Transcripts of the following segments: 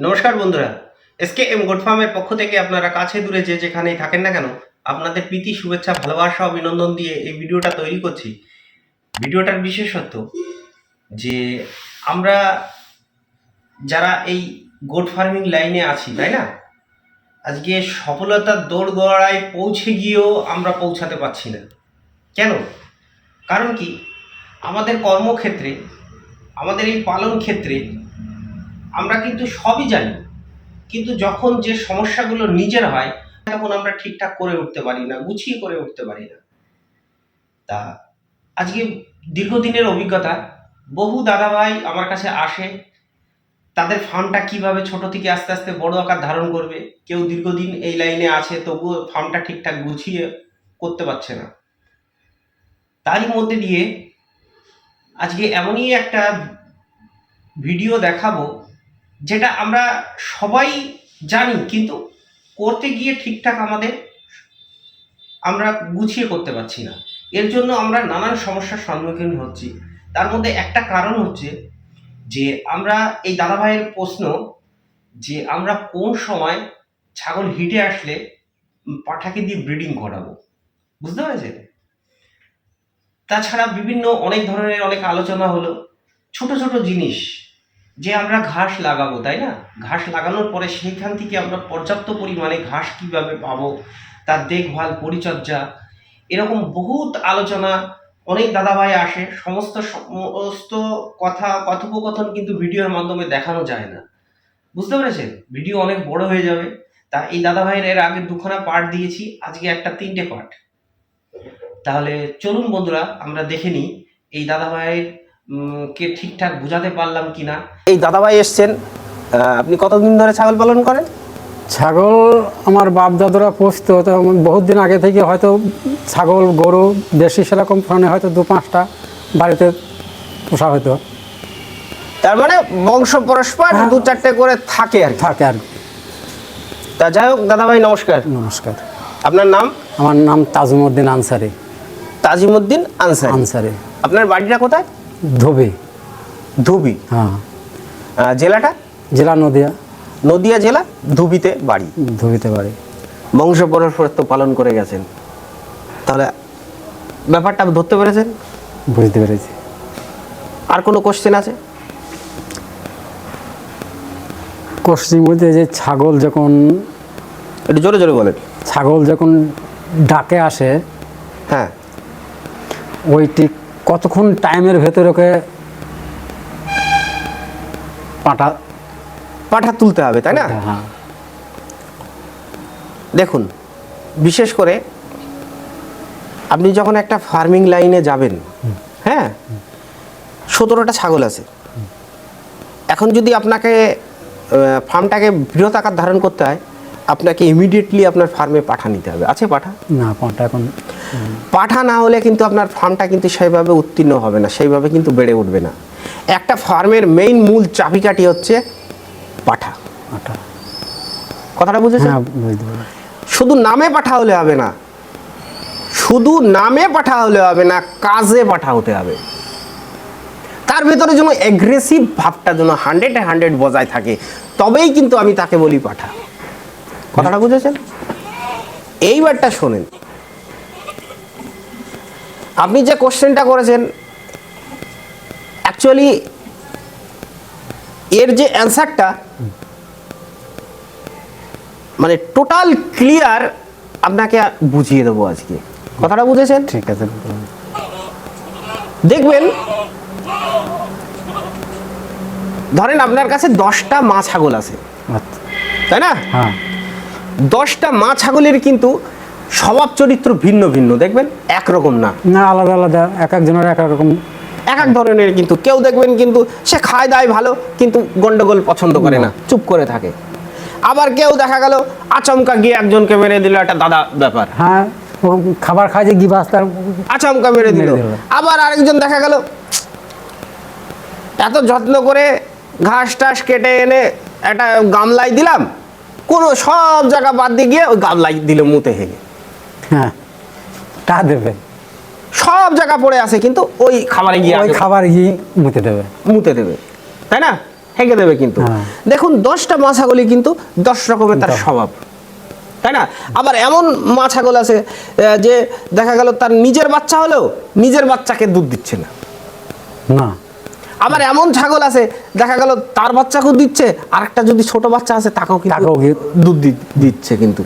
নমস্কার বন্ধুরা। SK M গোড ফার্মের পক্ষ থেকে আপনারা কাছে দূরে যে যেখানেই থাকেন না কেন, আপনাদের প্রীতি, শুভেচ্ছা, ভালোবাসা, অভিনন্দন দিয়ে এই ভিডিওটা তৈরি করছি। ভিডিওটার বিশেষত্ব যে আমরা যারা এই গোড ফার্মিং লাইনে আছি, তাই না? আজকে সফলতার দৌড় গড়ায় পৌঁছে গিয়েও আমরা পৌঁছাতে পারছি না। কেন? কারণ কি? আমাদের কর্মক্ষেত্রে, আমাদের এই পালন ক্ষেত্রে আমরা কিন্তু সবই জানি। কিন্তু যখন যে সমস্যাগুলো নিজের হয়, তখন আমরা ঠিকঠাক করে উঠতে পারি না, গুছিয়ে করে উঠতে পারি না। তা আজকে দীর্ঘদিনের অভিজ্ঞতা, বহু দাদাভাই আমার কাছে আসে, তাদের ফার্মটা কীভাবে ছোট থেকে আস্তে আস্তে বড় আকার ধারণ করবে, কেউ দীর্ঘদিন এই লাইনে আছে, তবুও ফার্মটা ঠিকঠাক গুছিয়ে করতে পারছে না। তারই মধ্যে দিয়ে আজকে এমনই একটা ভিডিও দেখাবো যেটা আমরা সবাই জানি, কিন্তু করতে গিয়ে ঠিকঠাক আমাদের আমরা গুছিয়ে করতে পারছি না। এর জন্য আমরা নানান সমস্যার সম্মুখীন হচ্ছি। তার মধ্যে একটা কারণ হচ্ছে যে আমরা এই দাদাভাইয়ের প্রশ্ন যে আমরা কোন সময় ছাগল হিটে আসলে পাঠাকে দিয়ে ব্রিডিং করাবো, বুঝতে পেরেছেন? তাছাড়া বিভিন্ন অনেক ধরনের অনেক আলোচনা হলো। ছোট ছোট জিনিস যে আমরা ঘাস লাগাবো, তাই না? ঘাস লাগানোর পরে সেইখান থেকে আমরা পর্যাপ্ত পরিমাণে ঘাস কীভাবে পাবো, তার দেখভাল, পরিচর্যা, এরকম বহুত আলোচনা অনেক দাদাভাই আসে। সমস্ত সমস্ত কথা, কথোপকথন কিন্তু ভিডিওর মাধ্যমে দেখানো যায় না। বুঝতে পেরেছেন? ভিডিও অনেক বড় হয়ে যাবে। তা এই দাদাভাইয়ের এর আগে দুখানা পার্ট দিয়েছি, আজকে একটা তিনটে পার্ট তাহলে চলুন বন্ধুরা, আমরা দেখে নিই। এই দাদাভাইয়ের কে ঠিকঠাক বোঝাতে পারলাম কিনা? এই দাদাভাই এসছেন আপনি কতদিন ধরে ছাগল পালন করেন? ছাগল আমার বাপ দাদুরা পুষতো তো বহুত দিন আগে থেকে হয়তো ছাগল গরু দেশি সেরকম ধরনের হয়তো দু পাঁচটা বাড়িতে পোষা হতো তার মানে বংশ পরস্পর হ্যাঁ। দু চারটে করে থাকে আর থাকে আর কি। তা যাই হোক দাদাভাই নমস্কার। নমস্কার। আপনার নাম? আমার নাম তাজুমুদ্দিন আনসারি। তাজিমুদ্দিন আনসারি। আনসারি। আপনার বাড়িটা কোথায়? ধোবি। ধুবি? হ্যাঁ। জেলাটা? জেলা নদিয়া। নদিয়া জেলা ধুবিতে বাড়ি। ধোবিতে বাড়ি। বংশ পরস্পর তো পালন করে গেছেন। তাহলে ব্যাপারটা ধরতে পেরেছেন? বুঝতে পেরেছি। আর কোনো কোশ্চেন আছে? কোশ্চিন বলতে যে ছাগল যখন একটু জোরে জোরে বলেন। ছাগল যখন ডাকে আসে হ্যাঁ। ওই ঠিক কতক্ষণ টাইমের ভেতরে ওকে পাটা পাঠা তুলতে হবে তাই না? হ্যাঁ। দেখুন বিশেষ করে আপনি যখন একটা ফার্মিং লাইনে যাবেন হ্যাঁ? সতেরোটা ছাগল আছে। এখন যদি আপনাকে ফার্মটাকে বৃহৎ আকার ধারণ করতে হয় আপনাকে ইমিডিয়েটলি আপনার ফার্মে পাঠা নিতে হবে। আছে পাঠা? না পাঠা এখন পাঠা না হলে কিন্তু আপনার ফার্মটা কিন্তু সেইভাবে উত্তীর্ণ হবে না সেইভাবে কিন্তু বেড়ে উঠবে না। একটা ফার্মের মেইন মূল চাবিকাঠি হচ্ছে পাঠা। কথাটা বুঝেছেন? হ্যাঁ শুধু নামে পাঠা হলে হবে না শুধু নামে পাঠা হলে হবে না কাজে পাঠা হতে হবে। তার ভেতরে যেন অ্যাগ্রেসিভ ভাবটা যেন হান্ড্রেডে হান্ড্রেড বজায় থাকে তবেই কিন্তু আমি তাকে বলি পাঠা। কথাটা বুঝেছেন? এইবারটা শোনেন। আপনি যে কোশ্চেনটা করেছেন অ্যাকচুয়ালি এর যে অ্যান্সারটা মানে টোটাল ক্লিয়ার আপনাকে বুঝিয়ে দেবো আজকে। কথাটা বুঝেছেন? ঠিক আছে। দেখবেন ধরেন আপনার কাছে দশটা মা ছাগল আছে। আচ্ছা। তাই না? হ্যাঁ। দশটা মা ছাগলের কিন্তু স্বভাব চরিত্র ভিন্ন ভিন্ন দেখবেন? একরকম না। না আলাদা আলাদা। এক একজনের এক এক রকম। এক এক ধরনের কিন্তু। কেউ দেখবেন কিন্তু সে খায় দায় ভালো কিন্তু গন্ডগোল পছন্দ করে না। চুপ করে থাকে। আবার কেউ দেখা গেল আচমকা গিয়ে একজনকে মেরে দিল একটা দাদা ব্যাপার। হ্যাঁ খাবার খায় যে গিবাস তার আচমকা মেরে দিল। আবার আরেকজন দেখা গেল এত যত্ন করে ঘাস টাস কেটে এনে একটা গামলায় দিলাম কোনো সব জায়গা বাদ দিয়ে গিয়ে ওই গামলায় দিল মুতে হেগে। হ্যাঁ তা দেবে। সব জায়গা পড়ে আছে কিন্তু ওই খাবারে গিয়ে ওই খাবার গিয়ে মুতে দেবে। মুতে দেবে। তাই না? হেগে দেবে কিন্তু। হ্যাঁ। দেখুন দশটা মা ছাগলই কিন্তু দশ রকমের তার স্বভাব। তাই না? আবার এমন মা ছাগল আছে যে দেখা গেল তার নিজের বাচ্চা হলেও নিজের বাচ্চাকে দুধ দিচ্ছে না। না। আবার এমন ছাগল আছে দেখা গেল তার বাচ্চাকেও দিচ্ছে আর একটা যদি ছোট বাচ্চা আছে তাকেও কিন্তু দুধ দিচ্ছে কিন্তু।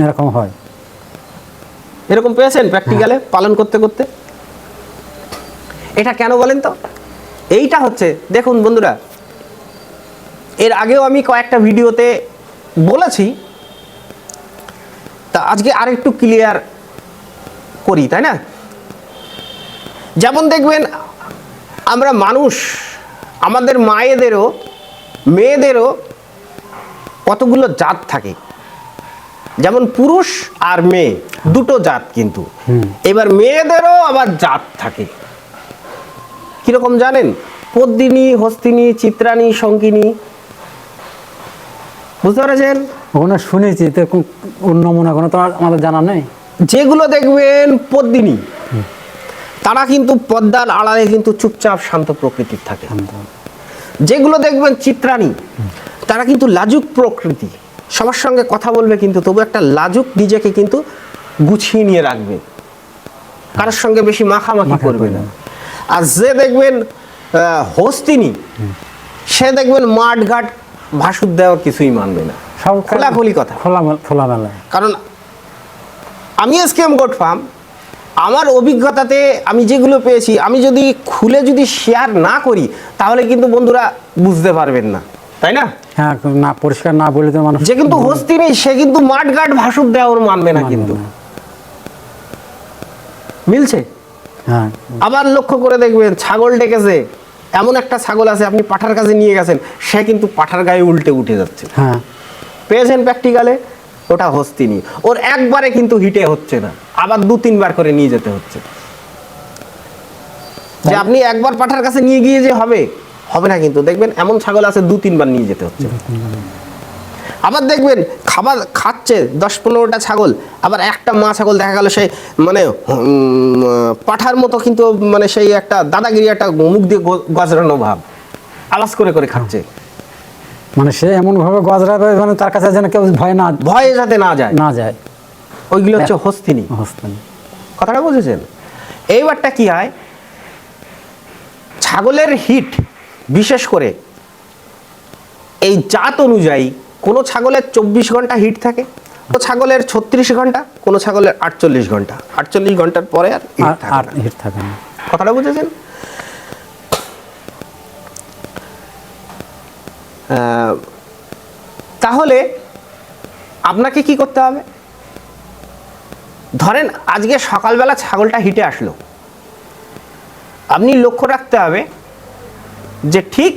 এরকম হয়। এরকম পেয়েছেন প্র্যাকটিক্যালে পালন করতে করতে? এটা কেন বলেন তো? এইটা হচ্ছে দেখুন বন্ধুরা এর আগেও আমি কয়েকটা ভিডিওতে বলেছি তা আজকে আরেকটু ক্লিয়ার করি তাই না? যেমন দেখবেন আমরা মানুষ আমাদের মায়েদেরও মেয়েদেরও কতগুলো জাত থাকে। যেমন পুরুষ আর মেয়ে দুটো জাত কিন্তু। এবার মেয়েদেরও আবার জাত থাকে। কীরকম জানেন? পদ্মিনী হস্তিনী চিত্রাণী শঙ্কিনী বুঝতে পেরেছেন? ওখানে শুনেছি কো- ওর কোনো তো আমাদের জানা নেই। যেগুলো দেখবেন পদ্মিনী তারা কিন্তু পদ্মার আড়ালে কিন্তু চুপচাপ শান্ত প্রকৃতির থাকে। যেগুলো দেখবেন চিত্রাণী তারা কিন্তু লাজুক প্রকৃতি। সবার সঙ্গে কথা বলবে কিন্তু তবু একটা লাজুক নিজেকে কিন্তু গুছিয়ে নিয়ে রাখবে। কারোর সঙ্গে বেশি মাখামাখি মাখা করবে না। আর যে দেখবেন হস্তিনী সে দেখবেন মাঠ ঘাট ভাসুর দেওয়ার কিছুই মানবে না। সব খোলাখুলি কথা। খোলা কারণ আমি এসকেএম গোট ফার্ম আমার অভিজ্ঞতাতে আমি যেগুলো পেয়েছি আমি যদি খুলে যদি শেয়ার না করি তাহলে কিন্তু বন্ধুরা বুঝতে পারবেন না। তাই না? হ্যাঁ না পরিষ্কার না বলে তো মানুষ যে কিন্তু হস্তি নেই সে কিন্তু মাঠঘাট ভাসুর দেওয়ার মানবে না কিন্তু। মিলছে? হ্যাঁ। আবার লক্ষ্য করে দেখবেন ছাগল ডেকেছে এমন একটা ছাগল আছে আপনি পাঠার কাছে নিয়ে গেছেন সে কিন্তু পাঠার গায়ে উল্টে উঠে যাচ্ছে। হ্যাঁ। পেয়েছেন প্র্যাকটিক্যালে? ওটা হস্তিনি ওর একবারে কিন্তু হিটে হচ্ছে না। আবার দু তিনবার করে নিয়ে যেতে হচ্ছে। যে আপনি একবার পাঠার কাছে নিয়ে গিয়ে যে হবে হবে না কিন্তু। দেখবেন এমন ছাগল আছে দু তিনবার নিয়ে যেতে হচ্ছে। আবার দেখবেন খাবার খাচ্ছে দশ পনেরোটা ছাগল আবার একটা মা ছাগল দেখা গেল সেই মানে পাঠার মতো কিন্তু মানে সেই একটা দাদাগিরি একটা মুখ দিয়ে গজরানো ভাব। আলাস করে করে খাচ্ছে। মানে সে এমন ভাবে গজরাবে মানে তার কাছে যেন কেউ ভয় না ভয়ে যাতে না যায়। না যায়। ওইগুলো হচ্ছে হস্তিনী। হস্তেন। কথাটা বুঝেছেন? এইবারটা কি হয়? ছাগলের হিট বিশেষ করে এই জাত অনুযায়ী কোনো ছাগলের চব্বিশ ঘণ্টা হিট থাকে কোনো ছাগলের ছত্রিশ ঘণ্টা কোনো ছাগলের আটচল্লিশ ঘণ্টা। আটচল্লিশ ঘণ্টার পরে আর হিট থাকে না। হিট থাকে না। কথাটা বুঝেছেন? তাহলে আপনাকে কি করতে হবে? ধরেন আজকে সকালবেলা ছাগলটা হিটে আসলো। আপনি লক্ষ্য রাখতে হবে যে ঠিক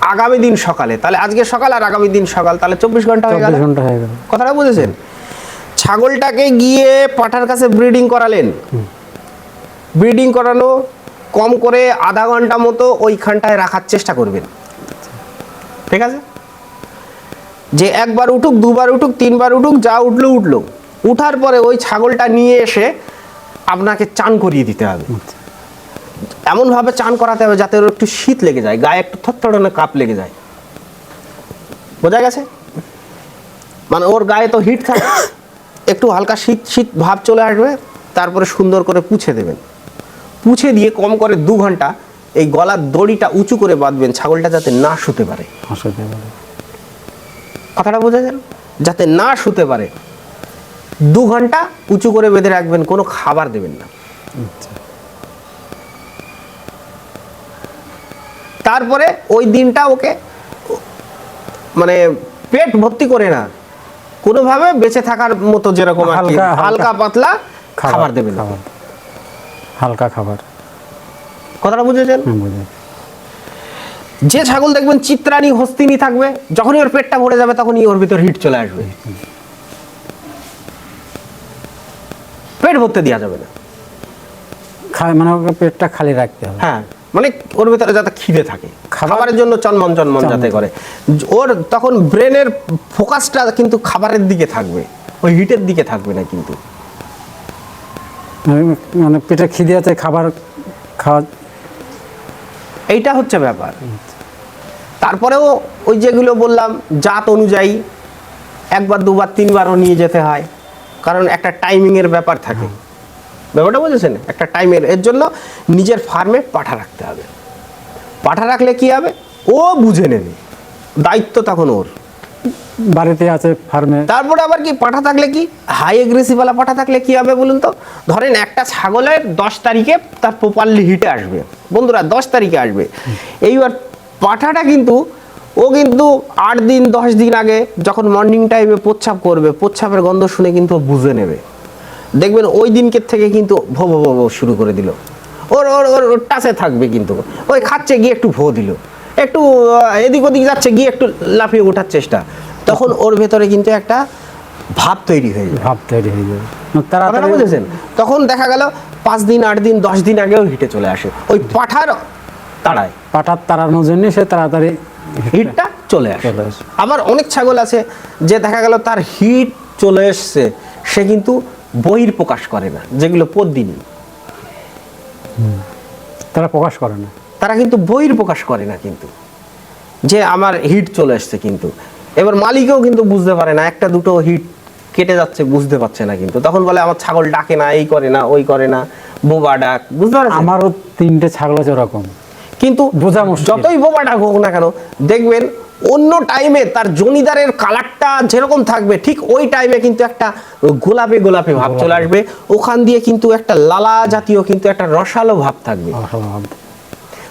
আগামী দিন সকালে তাহলে আজকে সকাল আর আগামী দিন সকাল তাহলে চব্বিশ ঘণ্টা হয়ে গেল। ঘণ্টা হয়ে গেল। কথাটা বুঝেছেন? ছাগলটাকে গিয়ে পাঠার কাছে ব্রিডিং করালেন। ব্রিডিং করানো কম করে আধা ঘণ্টা মতো ওইখানটায় রাখার চেষ্টা করবেন। ঠিক আছে? যে একবার উঠুক দুবার উঠুক তিনবার উঠুক যা উঠল উঠল। উঠার পরে ওই ছাগলটা নিয়ে এসে আপনাকে চান করিয়ে দিতে হবে। এমনভাবে চান করাতে হবে যাতে ওর একটু শীত লেগে যায় গায়ে একটু থরথরানো কাপ লেগে যায়। বোঝা গেছে? মানে ওর গায়ে তো হিট থাকে একটু হালকা শীত শীত ভাব চলে আসবে তারপরে সুন্দর করে পুছে দেবেন। পুছে দিয়ে কম করে দু ঘণ্টা এই গলার দড়িটা উঁচু করে বাঁধবেন ছাগলটা যাতে না শুতে পারে। কথাটা বোঝা বোঝাছেন যাতে না শুতে পারে। দু ঘণ্টা উঁচু করে বেঁধে রাখবেন কোনো খাবার দেবেন না। তারপরে ওই দিনটা ওকে মানে পেট ভর্তি করে না। কোনোভাবে বেঁচে থাকার মতো যেরকম হালকা- পাতলা খাবার দেবেন হালকা খাবার। কথাটা বুঝেছেন? যে ছাগল দেখবেন চিত্রাণী হস্তিনী থাকবে যখনই ওর পেটটা ভরে যাবে তখনই ওর ভিতর হিট চলে আসবে। পেট ভরতে দেওয়া যাবে না। মানে ওকে পেটটা খালি রাখতে হবে। হ্যাঁ। মানে ওর ভিতরে যাতে খিদে থাকে। খাবারের জন্য চনমন চনমন যাতে করে। ওর তখন ব্রেনের ফোকাসটা কিন্তু খাবারের দিকে থাকবে। ওই হিটের দিকে থাকবে না কিন্তু। মানে- মানে পেটে খিদে আছে খাবার খাওয়া এইটা হচ্ছে ব্যাপার। তারপরেও ওই যেগুলো বললাম জাত অনুযায়ী একবার দুবার তিনবারও নিয়ে যেতে হয়। কারণ একটা টাইমিংয়ের ব্যাপার থাকে। ব্যাপারটা বুঝেছেন? একটা টাইমের এর জন্য নিজের ফার্মে পাঠা রাখতে হবে। পাঠা রাখলে কি হবে? ও বুঝে নেবে। দায়িত্ব তখন ওর। বাড়িতে আছে ফার্মে তারপরে আবার কি পাঠা থাকলে কি? হাই এগ্রেসিভওয়ালা পাঠা থাকলে কি হবে বলুন তো? ধরেন একটা ছাগলের দশ তারিখে তার প্রপারলি হিটে আসবে। বন্ধুরা দশ তারিখে আসবে। এইবার পাঠাটা কিন্তু ও কিন্তু আট দিন দশ দিন আগে যখন মর্নিং টাইমে প্রচ্ছাপ করবে প্রচ্ছাপের গন্ধ শুনে কিন্তু ও বুঝে নেবে। দেখবেন ওই দিনকের থেকে কিন্তু ভো ভো ভো শুরু করে দিল। ওর ওর ওর ওর টাচে থাকবে কিন্তু। ওই খাচ্ছে গিয়ে একটু ভো দিল। একটু এদিক ওদিক যাচ্ছে গিয়ে একটু লাফিয়ে ওঠার চেষ্টা। তখন ওর ভেতরে কিন্তু একটা ভাব তৈরি হয়ে যায়। ভাব তৈরি হয়ে যাবে কথাটা তাড়াতাড়ি বুঝেছেন? তখন দেখা গেল পাঁচ দিন আট দিন দশ দিন আগেও হিটে চলে আসে। ওই পাঠার তাড়ায়। পাঠার তাড়ানোর জন্য সে তাড়াতাড়ি হিটটা চলে আসে। চলে আসে। আবার অনেক ছাগল আছে যে দেখা গেল তার হিট চলে এসছে। সে কিন্তু বহির প্রকাশ করে না যেগুলো পদ্দিনী তারা প্রকাশ করে না। তারা কিন্তু বহির প্রকাশ করে না কিন্তু। যে আমার হিট চলে এসছে কিন্তু। এবার মালিকও কিন্তু বুঝতে পারে না একটা দুটো হিট কেটে যাচ্ছে বুঝতে পারছে না কিন্তু। তখন বলে আমার ছাগল ডাকে না এই করে না ওই করে না বোবা ডাক। বুঝতে আমারও তিনটে ছাগল আছে ওরকম। কিন্তু বোঝা যতই বোবা ডাক হোক না কেন দেখবেন অন্য টাইমে তার জনিদারের কালারটা যেরকম থাকবে ঠিক ওই টাইমে কিন্তু একটা গোলাপি গোলাপি ভাব চলে আসবে। ওখান দিয়ে কিন্তু একটা লালা জাতীয় কিন্তু একটা রসালো ভাব থাকবে।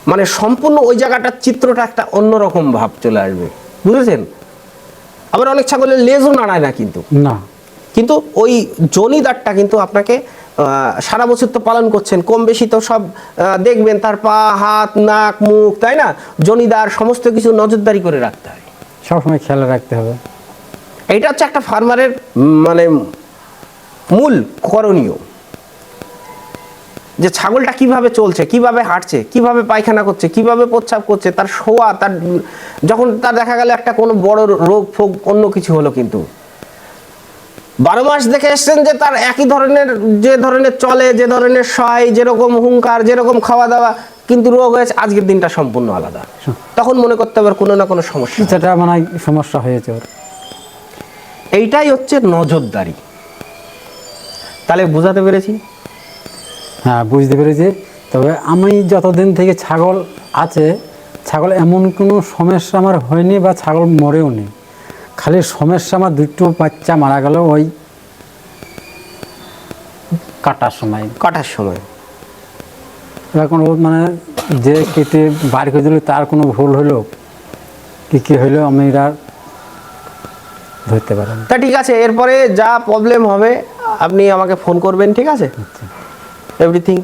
মানে সম্পূর্ণ ওই জায়গাটার চিত্রটা একটা অন্যরকম ভাব চলে আসবে। বুঝেছেন? আবার অনেক ছাগলের লেজও নাড়ায় না কিন্তু। না। কিন্তু ওই জনিদারটা কিন্তু আপনাকে সারা বছর তো পালন করছেন কম বেশি তো সব দেখবেন তার পা হাত নাক মুখ তাই না? জনিদার সমস্ত কিছু নজরদারি করে রাখতে হয়। সবসময় খেয়াল রাখতে হবে। এটা হচ্ছে একটা ফার্মারের মানে মূল করণীয়। যে ছাগলটা কীভাবে চলছে কীভাবে হাঁটছে কীভাবে পায়খানা করছে কীভাবে প্রচ্ছাপ করছে তার শোয়া তার যখন তার দেখা গেল একটা কোনো বড় রোগ ফোগ অন্য কিছু হলো কিন্তু। বারো মাস দেখে এসছেন যে তার একই ধরনের যে ধরনের চলে যে ধরনের সয় যেরকম হুঙ্কার যেরকম খাওয়া দাওয়া কিন্তু রোগ হয়েছে আজকের দিনটা সম্পূর্ণ আলাদা। তখন মনে করতে হবে কোনো না কোনো সমস্যা যেটা মানে সমস্যা হয়েছে ওর। এইটাই হচ্ছে নজরদারি। তাহলে বুঝাতে পেরেছি? হ্যাঁ বুঝতে পেরেছি। তবে আমি যতদিন থেকে ছাগল আছে ছাগল এমন কোনো সমস্যা আমার হয়নি বা ছাগল মরেও নি। খালি সমস্যা আমার দুটো বাচ্চা মারা গেল ওই কাটার সময়। কাটার সময়। এখন ও মানে যে কেটে বার করে দিল তার কোনো ভুল হলো? কি কি হইল আমি এটা ধরতে পারেন তা ঠিক আছে এরপরে যা প্রবলেম হবে আপনি আমাকে ফোন করবেন ঠিক আছে? এভরিথিং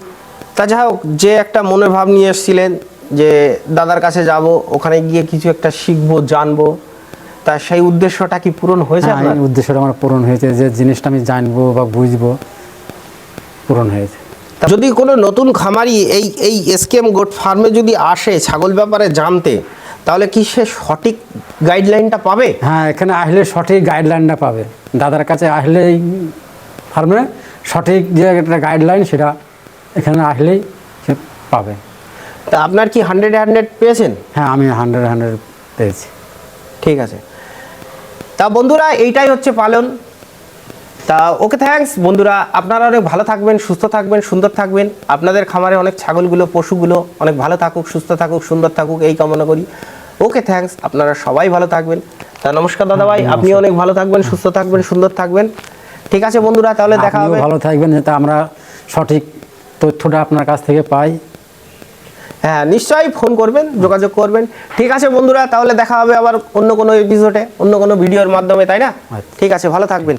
তা যা হোক যে একটা মনের ভাব নিয়ে এসেছিলেন যে দাদার কাছে যাব ওখানে গিয়ে কিছু একটা শিখব জানব তা সেই উদ্দেশ্যটা কি পূরণ হয়েছে হ্যাঁ আপনার? এই উদ্দেশ্যটা আমার পূরণ হয়েছে যে জিনিসটা আমি জানব বা বুঝব পূরণ হয়েছে। তা যদি কোনো নতুন খামারি এই এই এসকেএম গোট ফার্মে যদি আসে ছাগল ব্যাপারে জানতে তাহলে কি সে সঠিক গাইডলাইনটা পাবে? হ্যাঁ এখানে আসলে সঠিক গাইডলাইনটা পাবে। দাদার কাছে আসলে এই ফার্মে সঠিক যে একটা গাইডলাইন সেটা এখানে আসলেই সে পাবে। তা আপনার কি হান্ড্রেড হান্ড্রেড পেয়েছেন? হ্যাঁ আমি হান্ড্রেড হান্ড্রেড পেয়েছি। ঠিক আছে। তা বন্ধুরা এইটাই হচ্ছে পালন। তা ওকে থ্যাঙ্কস বন্ধুরা আপনারা অনেক ভালো থাকবেন সুস্থ থাকবেন সুন্দর থাকবেন। আপনাদের খামারে অনেক ছাগলগুলো পশুগুলো অনেক ভালো থাকুক সুস্থ থাকুক সুন্দর থাকুক এই কামনা করি। ওকে থ্যাঙ্কস আপনারা সবাই ভালো থাকবেন। তা নমস্কার দাদা ভাই আপনি অনেক ভালো থাকবেন সুস্থ থাকবেন সুন্দর থাকবেন। ঠিক আছে বন্ধুরা তাহলে দেখা হবে। ভালো থাকবেন যাতে আমরা সঠিক তথ্যটা আপনার কাছ থেকে পাই। হ্যাঁ নিশ্চয়ই ফোন করবেন যোগাযোগ করবেন। ঠিক আছে বন্ধুরা তাহলে দেখা হবে আবার অন্য কোনো এপিসোডে অন্য কোনো ভিডিওর মাধ্যমে তাই না? আচ্ছা। ঠিক আছে ভালো থাকবেন।